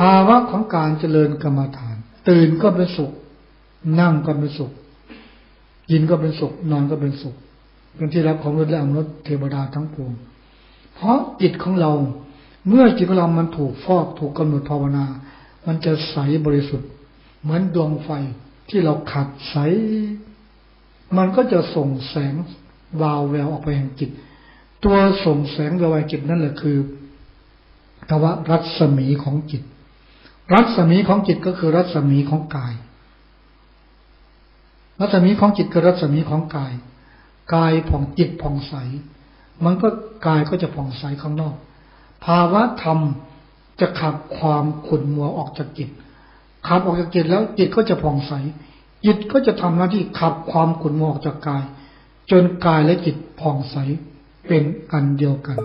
ภาวะของการเจริญกรรมฐาน ตื่นก็เป็นสุข นั่งก็เป็นสุขกินก็เป็นสุข นอนก็เป็นสุขเป็นที่รักของมนุษย์และมนุเทวดาทั้งปวง เพราะจิตของเรา เมื่อจิตของเรามันถูกฟอกถูกกำหนดภาวนา มันจะใสบริสุทธิ์ เหมือนดวงไฟที่เราขัดใส มันก็จะส่งแสงวาวแววออกไปแห่งจิต ตัวส่งแสงแววแห่งจิตนั่นแหละคือภาวะรัศมีของจิต รัศมีของจิตก็คือรัศมีของกาย รัศมีของจิตคือรัศมีของกาย กายผ่องจิตผ่องใส มันก็กายก็จะผ่องใสข้างนอก ภาวะธรรมจะขับความขุ่นมัวออกจากจิตขับออกจากจิตแล้วจิตก็จะผ่องใส จิตก็จะทำหน้าที่ขับความขุ่นมัวออกจากกาย จนกายและจิตผ่องใสเป็นอันเดียวกัน